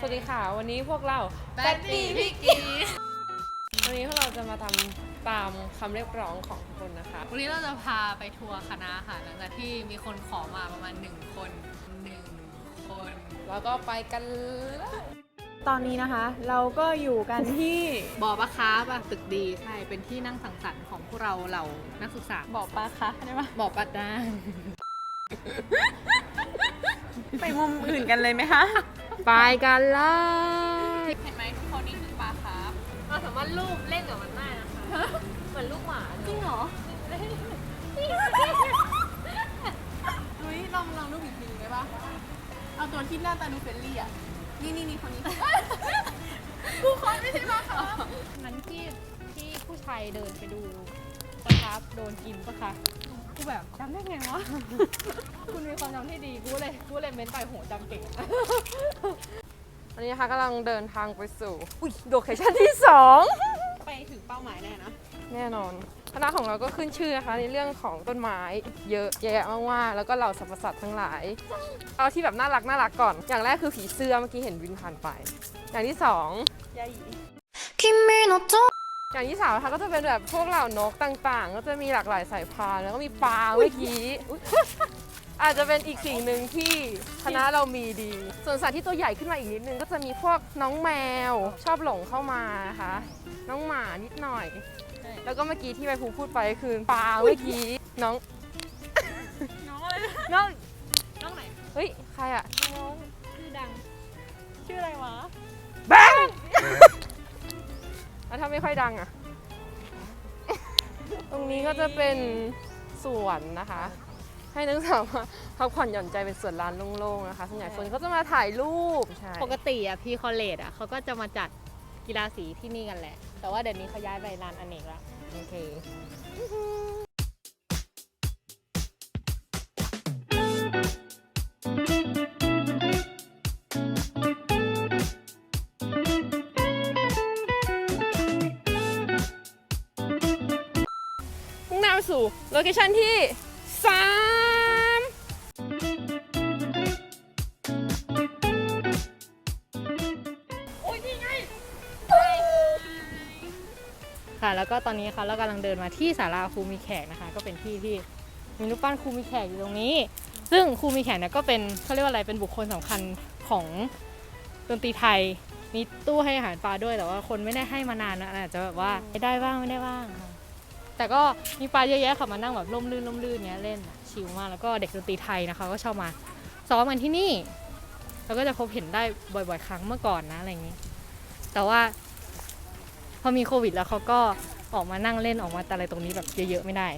สวัสดีค่ะ วันนี้พวกเราแบตตี้พี่กีวันนี้พวกเราจะมาทำตามคำเรียกร้องของทุกคนนะคะ วันนี้เราจะพาไปทัวร์คณะค่ะหลังจากที่มีคนขอมาประมาณหนึ่งคนหนึ่งคน แล้วก็ไปกันเลยตอนนี้นะคะ เราก็อยู่กันที่บอปะคาปะตึกดีใช่เป็นที่นั่งสังสรรค์ของพวกเราเหล่านักศึกษาบ่อปลาคะได้ปะบอกปัดได้ไปมุมอื่นกันเลยไหมคะ ไปกันเลยเห็นไหมทุกคนนี่คือปลาคาร์ฟเราสามารถลูบเล่นกับมันได้นะคะเหมือนลูกหมาจริงเหรอนุ้ยลองลองดูอีกทีได้ปะเอาตัวที่หน้าตาดูเฟรนลี่อะนี่นี่นี่คนนี้กูคอนไม่ใช่ปะคะนั้นที่ที่ผู้ชายเดินไปดูนะครับโดนกินปะคะ กูแบบจำได้ไงวะ คุณมีความจำที่ดี กูเลย กูเลยเม้นไปโหจำเก่ง อันนี้นะคะกำลังเดินทางไปสู่อุ้ยโลเคชั่นที่สองไปถึงเป้าหมายแน่นะแน่นอนคณะของเราก็ขึ้นชื่อนะคะในเรื่องของต้นไม้เยอะแยะมากๆแล้วก็เหล่าสรรพสัตว์ทั้งหลาย เอาที่แบบน่ารักน่ารักก่อน อย่างแรกคือผีเสื้อเมื่อกี้เห็นวิ่งผ่านไป อย่างที่สอง ยาหยี อย่างที่สามนะคะก็จะเป็นแบบพวกเหล่านกต่างๆ ก็จะมีหลากหลายสายพันธุ์แล้วก็มีปลาเมื่อกี้อุ๊ยอาจจะเป็นอีกสิ่งหนึ่งที่คณะเรามีดี ส่วนสัตว์ที่ตัวใหญ่ขึ้นมาอีกนิดนึงก็จะมีพวกน้องแมวชอบหลงเข้ามานะคะน้องหมานิดหน่อย แล้วก็เมื่อกี้ที่ใบภูพูดไปคือปลาเมื่อกี้น้อง น้องอะไรน้องน้องไหนเฮ้ยใครอะน้องชื่อดัง ชื่ออะไรวะแบง แล้วถ้าไม่ค่อยดังอะตรงนี้ก็จะเป็นสวนนะคะ ให้นักศึกษามาพักผ่อนหย่อนใจเป็นสวนลานโล่งๆนะคะส่วนใหญ่คนก็จะมาถ่ายรูปใช่ปกติอะพี่คอลเลจอะเขาก็จะมาจัดกีฬาสีที่นี่กันแหละ แต่ว่าเดี๋ยวนี้เขาย้ายไปลานอเนกแล้ว โอเค สู่โลเคชั่นที่สามค่ะ แล้วก็ตอนนี้ค่ะเรากำลังเดินมาที่ศาลาครูมีแขกนะคะ ก็เป็นที่ที่มีรูปปั้นครูมีแขกอยู่ตรงนี้ ซึ่งครูมีแขกเนี่ยก็เป็นเขาเรียกว่าอะไรเป็นบุคคลสำคัญของดนตรีไทยมีตู้ให้อาหารปลาด้วยแต่ว่าคนไม่ได้ให้มานานนะอาจจะแบบว่าไม่ได้บ้างไม่ได้บ้างค่ะ แต่ก็มีปลาเยอะแยะค่ะมานั่งแบบร่มรื่นร่มรื่นเงี้ยเล่นชิลมากแล้วก็เด็กดนตรีไทยนะคะ ก็ชอบมาซ้อมกันที่นี่แล้วก็จะพบเห็นได้บ่อย ๆ ครั้งเมื่อก่อนนะอะไรอย่างนี้ แต่ว่า พอมีโควิดแล้วเขาก็ออกมานั่งเล่นออกมาอะไรตรงนี้แบบเยอะๆไม่ได้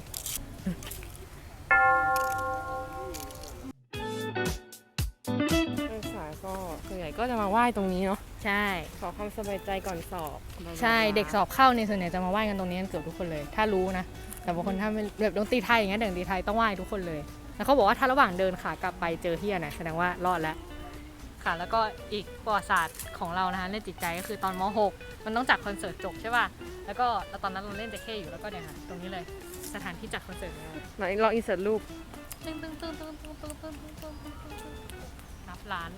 ก็จะมาไหว้ตรงนี้เนาะใช่ ขอความสบายใจก่อนสอบใช่เด็กสอบเข้าเนี่ยส่วนใหญ่จะมาไหว้กันตรงนี้กันเกือบทุกคนเลย ถ้ารู้นะ แต่บางคนถ้าไม่แบบดนตรีไทยอย่างเงี้ยเด็กดนตรีไทยต้องไหว้ทุกคนเลย แล้วเขาบอกว่าถ้าระหว่างเดินขากลับไปเจอเฮียเนี่ยแสดงว่ารอดแล้วค่ะแล้วก็อีกประวัติศาสตร์ของเรานะคะเล่นจิตใจก็คือตอนม .6 มันต้องจัดคอนเสิร์ตจบใช่ป่ะแล้วก็แล้วตอนนั้นเราเล่นเจเข้อยู่แล้วก็เนี่ยค่ะตรงนี้เลยสถานที่จัดคอนเสิร์ตของเราไหนลองอินเสิร์ตรูปตึ้งตึ้งตึ้งตึ้งตึ้งตึ้งตึ้งตึ้งตึ้งตึ้งตึ้งตึ้งนับล้าน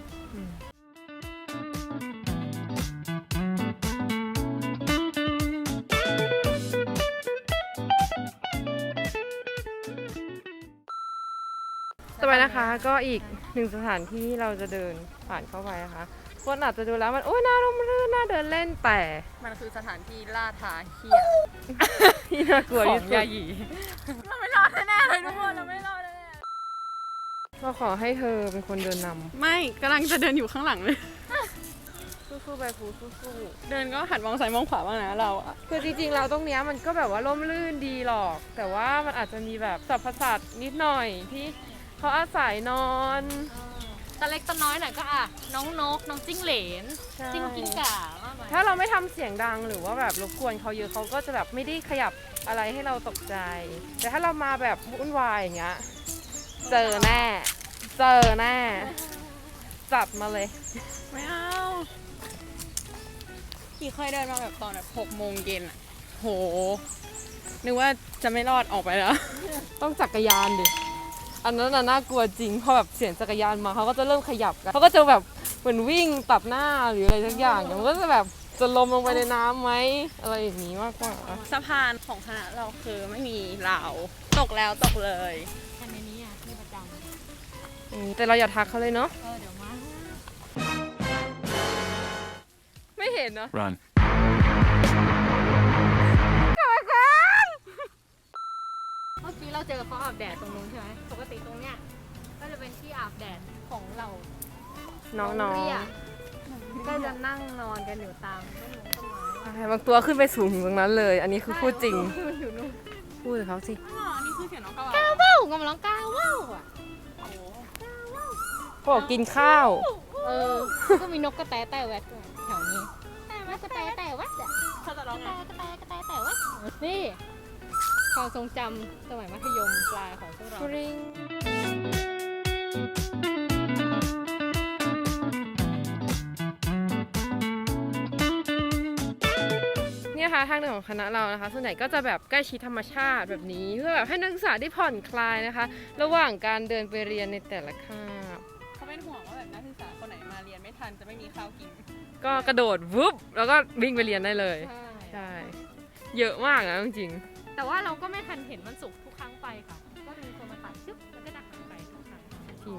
ต่อไปนะคะ ก็อีกหนึ่งสถานที่ที่เราจะเดินผ่านเข้าไปนะคะคนอาจจะดูแล้วมันโอ้ยน่าร่มรื่นน่าเดินเล่นแต่มันคือสถานที่ล่าท้าเฮียที่น่ากลัวที่สุดเราไม่รอดแน่ๆเลยทุกคนเราไม่รอดแน่เราขอให้เธอเป็นคนเดินนๆไม่กำลังจะเดินอยู่ข้างหลังเลยำสู้ๆไปฟูสู้เดินก็หันมองซ้ายมองขวาบ้างนะเราอะๆคือจริงๆเราตรงเนี้ยมันก็แบบว่าร่มรื่นดีหรอก แต่ว่ามันอาจจะมีแบบสับประสาทนิดหน่อยที่ เขาอาศัยนอนตะเล็กตะน้อยหน่อยก็อะ น้องนก น้องจิ้งเหลน ใช่ จิ้งกิ้งก่าว่าไปถ้าเราไม่ทำเสียงดังหรือว่าแบบรบกวนเขาเยอะเขาก็จะแบบไม่ได้ขยับอะไรให้เราตกใจ แต่ถ้าเรามาแบบวุ่นวายอย่างเงี้ยเจอแน่ เจอแน่ จัดมาเลย ไม่เอาพี่เคยเดินมาแบบตอนแบบหกโมงเย็นอะโห นึกว่าจะไม่รอดออกไปแล้ว ต้องจักรยานดิ อันนั้นน่ะน่ากลัวจริงพอแบบเสียงจักรยานมาเขาก็จะเริ่มขยับกันเขาก็จะแบบเหมือนวิ่งตัดหน้าหรืออะไรสักอย่างมันก็จะแบบจะลมลงไปในน้ำไหมอะไรอย่างนี้มากกว่าสะพานของคณะเราคือไม่มีราวตกแล้วตกเลยอันนี้อะที่ประจำอืมแต่เราอย่าทักเขาเลยเนาะเออเดี๋ยวมาไม่เห็นเนาะ Run. เมื่อกี้เราเจอเขาอาบแดดตรงนู้นใช่ไหมปกติตรงเนี้ยก็จะเป็นที่อาบแดดของเราน้องเรียก็จะนั่งนอนกันอยู่ตามต้นมงต้นไม้ๆบางตัวขึ้นไปสูงถึงตรงนั้นเลย อันนี้คือพูดจริง อยู่นู่นพูดกับเขาสิอ๋อนี่คือเสียงน้องกาวก้าวเว้ากำลังก้าวเว้าอะเขาบอกกินข้าว เออ ก็มีนกกระแตแต่แวดด้วยแถวนี้นกกระแตแต่แวดอะเขาจะร้องไงกระแตกระแตแต่แวดนี่ ความทรงจำสมัยมัธยมปลายของพวกเรา เนี่ยค่ะทางเดินของคณะเรานะคะ ส่วนใหญ่ก็จะแบบใกล้ชิดธรรมชาติแบบนี้ เพื่อแบบให้นักศึกษาได้ผ่อนคลายนะคะ ระหว่างการเดินไปเรียนในแต่ละคาบเขาเป็นห่วงว่าแบบนักศึกษาคนไหนมาเรียนไม่ทันจะไม่มีข้าวกิน ก็กระโดดวุบแล้วก็วิ่งไปเรียนได้เลย ใช่ใช่เยอะมากนะจริง แต่ว่าเราก็ไม่ทันเห็นวันศุกร์ทุกครั้งไปค่ะ ก็จะมีคนมาตัดชึบแล้วก็จะหายไปทุกครั้งๆจริงอ๋อ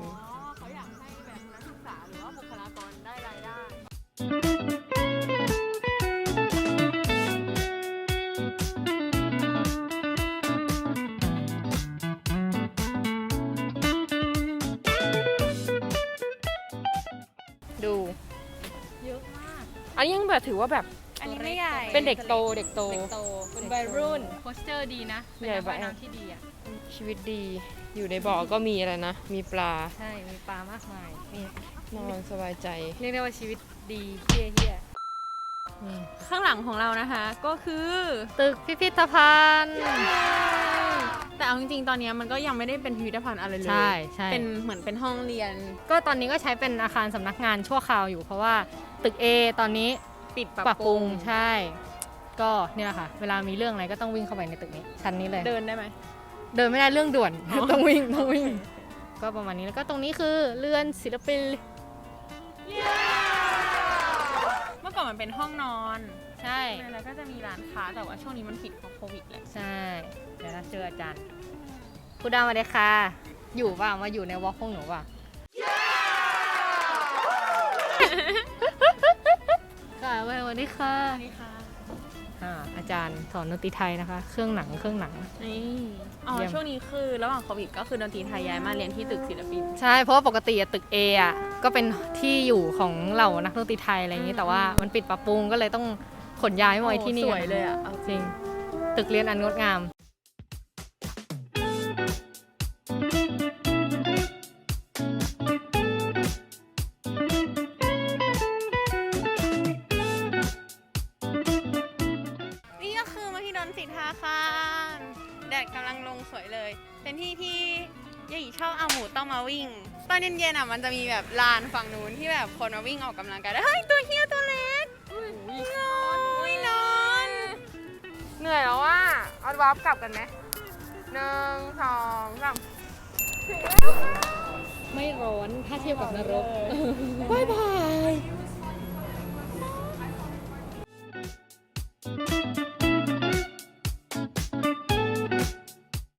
เขาอยากให้แบบนักศึกษาหรือว่าบุคลากรได้รายได้ดู เยอะมาก อันนี้ยังแบบถือว่าแบบอันนี้ ไม่ใหญ่เป็นเด็กโตเด็กโต เด็กโตเป็นวัยรุ่นโพสเจอร์ดีนะ เป็นใหญ่นักว่ายไปน้ำที่ดีอะ ชีวิตดี อยู่ในบ่อก็มีอะไรนะ มีปลา ใช่ มีปลามากมายนี่นอนสบายใจ เรียกได้ว่าชีวิตดีเฮี้ยเฮี้ยข้างหลังของเรานะคะ ก็คือตึกพิพิธภัณฑ์ แต่เอาจริงๆ ตอนนี้มันก็ยังไม่ได้เป็นพิพิธภัณฑ์อะไรเลยใช่ใช่เป็นเหมือนเป็นห้องเรียน ก็ตอนนี้ก็ใช้เป็นอาคารสำนักงานชั่วคราวอยู่เพราะว่าตึก A ตอนนี้ ปิดปรับปรุงใช่ ก็นี่แหละค่ะ เวลามีเรื่องอะไรก็ต้องวิ่งเข้าไปในตึกนี้ ชั้นนี้เลย เดินได้ไหม เดินไม่ได้เรื่องด่วน ต้องวิ่งต้องวิ่ง ก็ประมาณนี้แล้วก็ตรงนี้คือเรือนศิลปิน เมื่อก่อนมันเป็นห้องนอนใช่ แล้วก็จะมีร้านค้าแต่ว่าช่วงนี้มันปิดเพราะโควิดแหละใช่ เดี๋ยวเราเจออาจารย์ครูดาวมาเลยค่ะ อยู่เปล่ามาอยู่ในวอล์กพวกหนู เปล่าค่ะสวัสดีค่ะนี่ค่ะอ่าอาจารย์สอนดนตรีไทยนะคะ เครื่องหนังเครื่องหนัง นี่อ๋อเยี่ยม ช่วงนี้คือระหว่างโควิดก็คือดนตรีไทยย้ายมาเรียนที่ตึกศิลปิน ใช่เพราะว่าปกติอะตึก A อะก็เป็นที่อยู่ของเหล่านักดนตรีไทยอะไรอย่างนี้แต่ว่ามันปิดปรับปรุงก็เลยต้องขนย้ายมาไว้ที่นี่โอ้สวยเลยอะเอาจริง ตึกเรียนอันงดงาม ก็คือมหิดลสิทธาคารแดดกำลังลงสวยเลย เป็นที่ที่ยายหยีชอบเอาหมูต้องมาวิ่ง ตอนเย็นๆอะมันจะมีแบบลานฝั่งนู้นที่แบบคนมาวิ่งออกกำลังกายได้เฮ้ยตัวเฮียตัวเล็กนอนอุ้ยนอนเหนื่อยแล้วว่าเอาวาร์ปกลับกันไหมหนึ่งสองสามไม่ร้อนถ้าเทียบกับนรกบายบาย